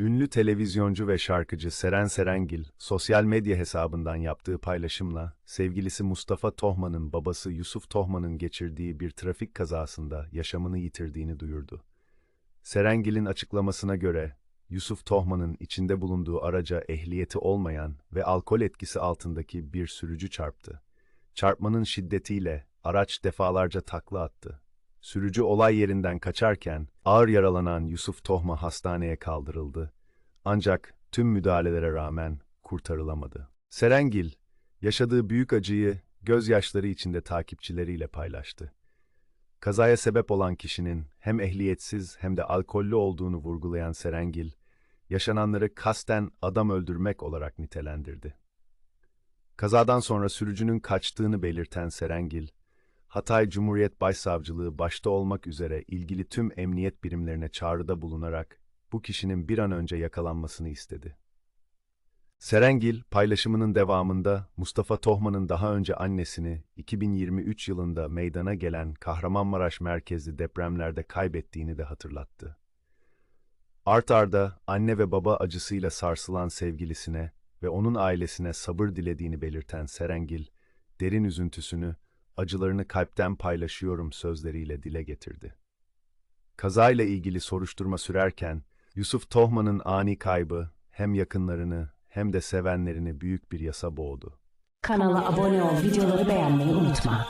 Ünlü televizyoncu ve şarkıcı Seren Serengil, sosyal medya hesabından yaptığı paylaşımla, sevgilisi Mustafa Tohman'ın babası Yusuf Tohman'ın geçirdiği bir trafik kazasında yaşamını yitirdiğini duyurdu. Serengil'in açıklamasına göre, Yusuf Tohman'ın içinde bulunduğu araca ehliyeti olmayan ve alkol etkisi altındaki bir sürücü çarptı. Çarpmanın şiddetiyle araç defalarca takla attı. Sürücü olay yerinden kaçarken ağır yaralanan Yusuf Tohma hastaneye kaldırıldı. Ancak tüm müdahalelere rağmen kurtarılamadı. Serengil, yaşadığı büyük acıyı gözyaşları içinde takipçileriyle paylaştı. Kazaya sebep olan kişinin hem ehliyetsiz hem de alkollü olduğunu vurgulayan Serengil, yaşananları kasten adam öldürmek olarak nitelendirdi. Kazadan sonra sürücünün kaçtığını belirten Serengil, Hatay Cumhuriyet Başsavcılığı başta olmak üzere ilgili tüm emniyet birimlerine çağrıda bulunarak bu kişinin bir an önce yakalanmasını istedi. Serengil, paylaşımının devamında Mustafa Tohman'ın daha önce annesini 2023 yılında meydana gelen Kahramanmaraş merkezli depremlerde kaybettiğini de hatırlattı. Art arda anne ve baba acısıyla sarsılan sevgilisine ve onun ailesine sabır dilediğini belirten Serengil, derin üzüntüsünü, acılarını kalpten paylaşıyorum sözleriyle dile getirdi. Kazayla ilgili soruşturma sürerken, Yusuf Tohman'ın ani kaybı hem yakınlarını hem de sevenlerini büyük bir yasa boğdu. Kanala abone ol, videoları beğenmeyi unutma.